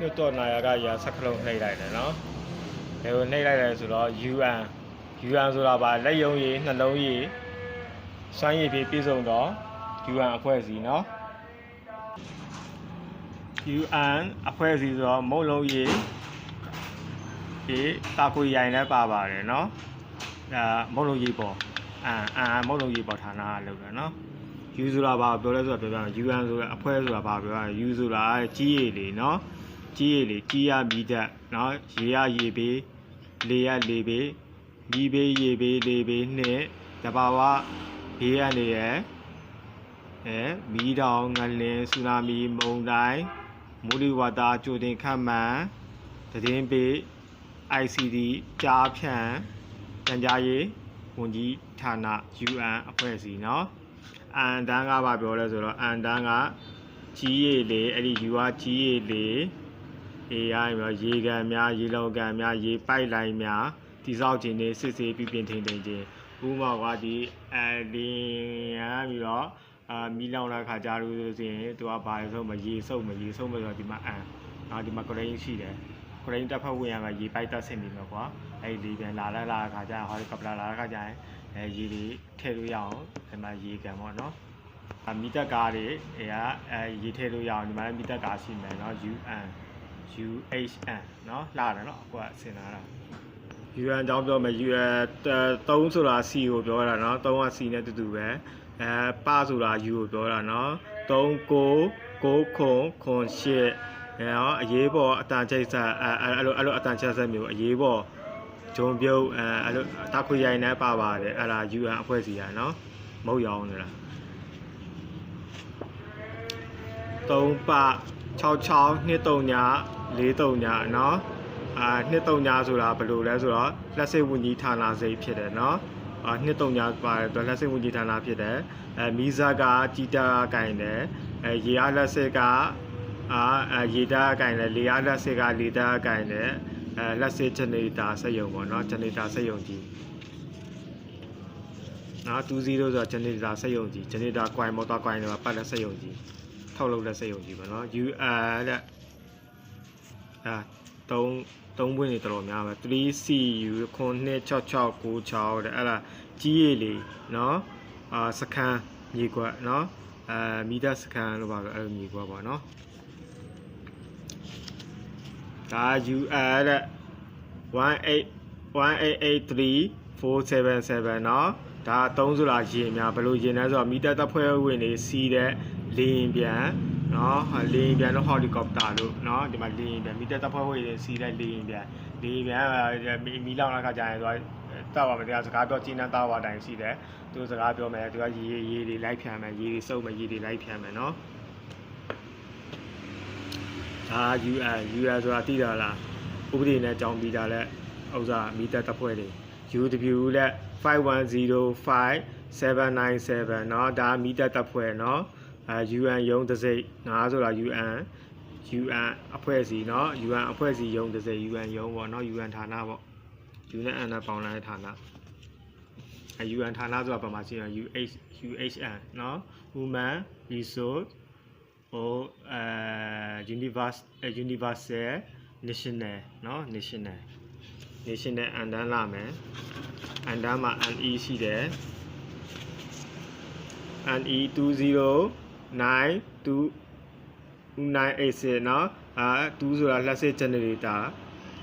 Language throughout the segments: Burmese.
ညွတ်တော့နာယာကရာစကလုံးနှိပ်လိုက်တယ်နော်ဒါကိုနှိပ်လိုက်တယ်ဆိုတော့ UN UN ဆိုတာပါလက်ယုံရည်နှလုံးရည်စွမ်းရည်ဖြင့်ပြည့်စုံတော့ UN အဖွဲ့အစည်းနော် UN အဖွဲ့အစည်းဆိုတော့မုံလုံးရည်ဒီတာကွေရိုင်လည်းပါပါတယ်နော်ဒါမုံလုံးရည်ပေါ်အန်အန်မုံလုံးရည်ပေါ်ဌာနကလုပ်တယ်နော် U ဆိုတာဘာပြောလဲဆိုတာပြောပြမယ် UN ဆိုတာအဖွဲ့ဆိုတာဘာပြောရလဲ U ဆိုတာကြီးရည်လေနော် ကြီးရည်လေကြီးရမိတတ်နော်ရေရရေပေးလေရလေပေးမိပေးရေပေးလေပေးနှစ်တဘာဝဘေးရနေရအဲမီးတောင်ငလင်းဆူနာမီမုန်တိုင်းမိုးလေဝသကြိုတင်ခတ်မှန်သတင်းပေး ICD ကြားဖြန့်တန်ကြားရေးဝန်ကြီးဌာန UN အဖွဲ့အစည်းเนาะ အန်တန်းကဘာပြောလဲဆိုတော့အန်တန်းကကြီးရည်လေအဲ့ဒီယူအားကြီးရည်လေ AI မျိုးရေကန်များရေလောကန်များရေပိုက်လိုင်းများတိစောက်ခြင်းတွေစစ်ဆေးပြုပြင်ထိန်းသိမ်းခြင်းဥပမာကဒီအဒီရပြီးတော့အာမီလောင်လာခါကြလို့ဆိုရင်သူကဘာလဲဆိုမရေစုပ်မရေစုပ်မဆိုတော့ဒီမှာအန်နောက်ဒီမှာ grain ရှိတယ် grain တက်ဖက်ဝင်ရမှာရေပိုက်တက်ဆင်နေမှာကွာအဲ့ဒီပြန်လာလာလာခါကြဟောကပလာလာခါကြရင်အဲရေတွေထည့်လို့ရအောင်ဒီမှာရေကန်ပေါ့နော်အမီတက်ကားတွေအဲရေထည့်လို့ရအောင်ဒီမှာမီတက်ကားရှိမယ်နော် UN UHN เนาะလာတယ်เนาะအခုကဆင်လာတာ UN အကြောင်းပြောမယ် UN 3ဆိုတာ C ကိုပြောတာเนาะ3က C နဲ့တူတူပဲအဲပဆိုတာ U ကိုပြောတာเนาะ3 9 9ခွန်ခွန်8အဲတော့အရေးပေါ်အတန်ချိတ်ဆက်အဲအဲ့လိုအဲ့လိုအတန်ချိတ်ဆက်မျိုးအရေးပေါ်ဂျုံပြုတ်အဲအဲ့လိုတာခွေရိုင်နဲ့ပါပါတယ်အဲ့ဒါ UN အဖွဲ့စီရเนาะမဟုတ်ရအောင်လေလား 3ပ 66နှစ်3ည4 3ညเนาะအာနှစ်3ညဆိုတာဘယ်လိုလဲဆိုတော့လက်စိတ်ဝင်ကြီးဌာနစိတ်ဖြစ်တယ်เนาะအာနှစ်3ညပါတယ်တော့လက်စိတ်ဝင်ကြီးဌာနဖြစ်တယ်အဲမီဇာကကြီးတာကင်တယ်အဲရေအားလက်စိတ်ကအာအဲရေတာကင်တယ်လေအားလက်စိတ်ကလေတာကင်တယ်အဲလက်စိတ်ဂျနေတာစက်ရုံပေါ့เนาะဂျနေတာစက်ရုံကြီးနော်20ဆိုတော့ဂျနေတာစက်ရုံကြီးဂျနေတာကွိုင်မော်တာကွိုင်တွေပါပတ်တဲ့စက်ရုံကြီး ထုတ်လုပ်တဲ့စက်ရုံကြီးပေါ့နော် UR တဲ့အာ3 3ဘွင်းနေတော်တော်များပဲ 3CU 926696တဲ့အဲ့ဒါကြီးရည်လေးเนาะအာစကန်မြေကွက်เนาะအဲမီတာစကန်လို့ပါပဲအဲ့လိုမြေကွက်ပေါ့เนาะဒါ UR တဲ့1883477เนาะ ဒါအသုံးဆိုတာရေများဘယ်လိုရေနှန်းဆိုတော့မီတာတပ်ဖွဲ့ဝင်တွေစီးတဲ့လေယာဉ်ပြန်နော်လေယာဉ်ပြန်တော့ဟော်လီကော်ပတာတို့နော်ဒီမှာလေယာဉ်ပြန်မီတာတပ်ဖွဲ့ဝင်တွေစီးတဲ့လေယာဉ်ပြန်လေယာဉ်ပြန်မီလောင်လာကကြာရင်တော့တာပါမယ်တရားစကားပြောကျင်းတာပါတိုင်းရှိတယ်သူစကားပြောမယ်သူကရေရေတွေလိုက်ဖြံမယ်ရေတွေစုပ်မယ်ရေတွေလိုက်ဖြံမယ်နော်ဒါ UN UN ဆိုတာသိတာလားဥပဒေနဲ့ကြောင်းပြီးတာလဲဥစ္စာမီတာတပ်ဖွဲ့တွေ UW လက်5105-797เนาะဒါမီတာတပ်ဖွဲ့เนาะအဲ UN ရုံးတစ်စိတ်9ဆိုတာ UN UN အဖွဲ့အစည်းเนาะ UN အဖွဲ့အစည်းရုံးတစ်စိတ် UN ရုံးပေါ့เนาะ UN ဌာနပေါ့ UN အန်နာပေါင်းလာတဲ့ဌာနအဲ UN ဌာနဆိုတာဘာမှရှိရ UH UHN เนาะ Human Resource ဟိုအဲ Universe Universal National เนาะ National National အန်တန်းလာမယ်အန်တန်းမှာ NE ရှိတယ် NE 2092986เนาะအာ2ဆိုတာလက်စစ် generator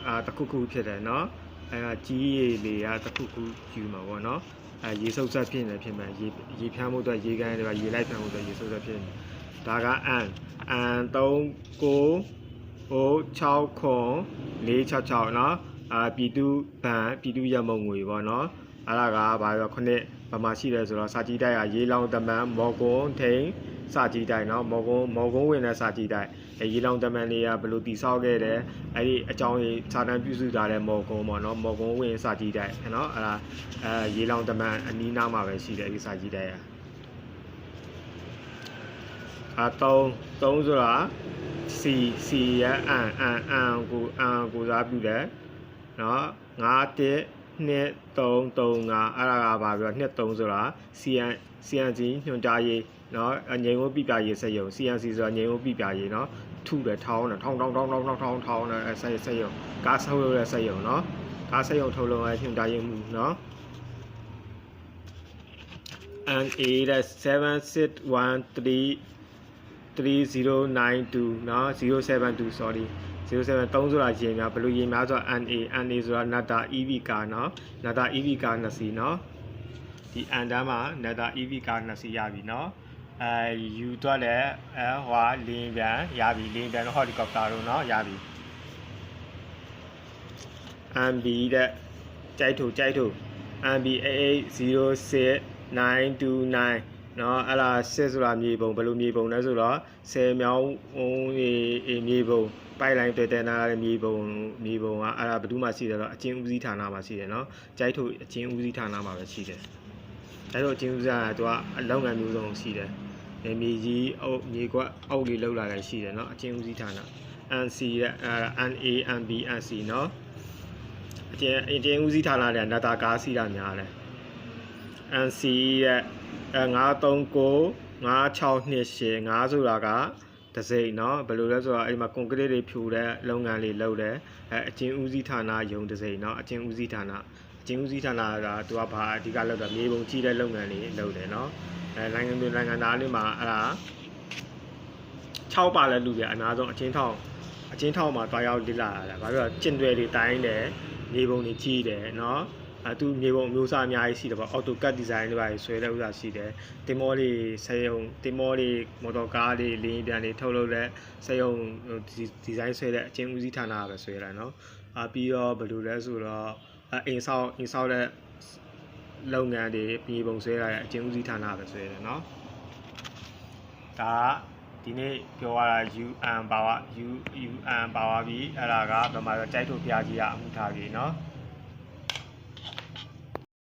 အာတစ်ခုခုဖြစ်တယ်เนาะအဲကကြီးရည်လေးကတစ်ခုခုယူမှာပေါ့เนาะအဲရေစုပ်ဆက်ဖြစ်နေဖြစ်မယ်ရေရေဖြန်းမှုအတွက်ရေကန်းတွေပါရေလိုက်ဖြန်းမှုအတွက်ရေစုပ်ဆက်ဖြစ်နေဒါက N N 3 9 6ခွန်466เนาะ အာပြည်သူဘဏ်ပြည်သူရမုံငွေပေါ့နော်အဲ့ဒါကဘာပြောခုနှစ်ဗမာရှိတယ်ဆိုတော့စာကြည့်တိုက်ကရေလောင်တမန်မော်ကွန်ထိန်စာကြည့်တိုက်နော်မော်ကွန်မော်ကွန်ဝင်တဲ့စာကြည့်တိုက်အဲရေလောင်တမန်တွေကဘယ်လိုတိဆောက်ခဲ့တယ်အဲ့ဒီအကြောင်းကြီးစာတမ်းပြုစုထားတဲ့မော်ကွန်ပေါ့နော်မော်ကွန်ဝင်စာကြည့်တိုက်နော်အဲ့ဒါအဲရေလောင်တမန်အနီးနားမှာပဲရှိတယ်ဒီစာကြည့်တိုက်ကအာ3 3ဆိုတာ C C ရအန်အန်အန်ကိုအန်ကိုစားပြုတယ် နော်9 1 2 3 3 5အဲ့ဒါကပါပြီးတော့2 3ဆိုတာ CN CNC ညွှန်ကြားရေးเนาะငြိမ်ဝပြပြရေးစက်ရုံ CNC ဆိုတာငြိမ်ဝပြပြရေးเนาะ ထုတယ်ထောင်းတယ်ထောင်းထောင်းထောင်းထောင်းထောင်းထောင်းထောင်းတယ်အဲဆက်ဆက်ရုံကားဆုပ်လို့တဲ့ဆက်ရုံနော်ကားဆက်ရုံထုတ်လို့ရညွှန်ကြားရေးမှုနော် and a တဲ့7613 3092เนาะ072 sorry 07 3ဆိုတာရေများဘလူရေများဆိုတာ NA NA ဆိုတာ nata EV ကာနော် nata EV ကာ2စီနော်ဒီ N တန်းမှာ nata EV ကာ2စီရပြီနော်အဲယူတော့လဲအဲဟွာလင်းပြန်ရပြီလင်းပြန်တော့ဟော်လီကော်ပတာတော့နော်ရပြီ MB တဲ့ကြိုက်ထူကြိုက်ထူ MB AA06929 နော်အဲ့ဒါဆစ်ဆိုတာမြေပုံဘယ်လိုမြေပုံလဲဆိုတော့ဆယ်မြောင်းဝန်းရေမြေပုံ ပိုက်လိုင်းတွေ့တဲ့နာတဲ့မြေပုံမြေပုံကအဲ့ဒါဘယ်သူမှရှိတယ်တော့အချင်းဦးစီးဌာနမှာရှိတယ်နော်ကြိုက်ထုတ်အချင်းဦးစီးဌာနမှာပဲရှိတယ်ကြိုက်ထုတ်အချင်းဦးစီးဌာနကသူကအလုပ်ငန်းမျိုးစုံရှိတယ်မြေမြေကြီးအုပ်မြေကွက်အုပ်လေးလောက်လာလည်းရှိတယ်နော်အချင်းဦးစီးဌာန NC တဲ့အဲ့ဒါ NAMB NC နော်အချင်းအချင်းဦးစီးဌာနတဲ့နတာကားစီတာများတယ် NC ရဲ့အဲ939 5628 5ဆိုတာက တစိမ့်เนาะဘယ်လိုလဲဆိုတော့အဲ့ဒီမှာ concrete တွေဖြူတဲ့လုပ်ငန်းလေးလုပ်တယ်အဲအချင်းဦးစီးဌာနယုံတစိမ့်เนาะအချင်းဦးစီးဌာနအချင်းဦးစီးဌာနကသူကဘာအဓိကလုပ်တာမြေပုံကြီးတဲ့လုပ်ငန်းလေးလုပ်တယ်เนาะအဲနိုင်ငံတွေနိုင်ငံသားလေးမှာအဲ့ဒါ6ပါလဲလူပြအများဆုံးအချင်းထောင်အချင်းထောင်မှာတွားရောက်လေ့လာရတယ်ဘာလို့လဲကျင်တွေတွေတိုင်းတယ်မြေပုံတွေကြီးတယ်เนาะ အဲသူမြေပုံအမျိုးအစားအများကြီးရှိတယ်ပေါ့ AutoCAD design တွေပါဆွဲတဲ့ဥစ္စာရှိတယ်တင်မောတွေဆေးရုံတင်မောတွေမော်တော်ကားတွေလင်းပြန်တွေထုတ်လုပ်တဲ့ဆေးရုံဒီဇိုင်းဆွဲတဲ့အချင်းဦးစီးဌာနကပဲဆွဲတာเนาะအာပြီးတော့ဘယ်လိုလဲဆိုတော့အအိမ်ဆောက်အိမ်ဆောက်တဲ့လုပ်ငန်းတွေမြေပုံဆွဲရတဲ့အချင်းဦးစီးဌာနပဲဆွဲတယ်เนาะဒါဒီနေ့ပြောရတာ UN power U UN power ပြီးအဲ့ဒါကဘယ်မှာကြိုက်ထုတ်ပြကြီးရအမှုထားကြီးเนาะ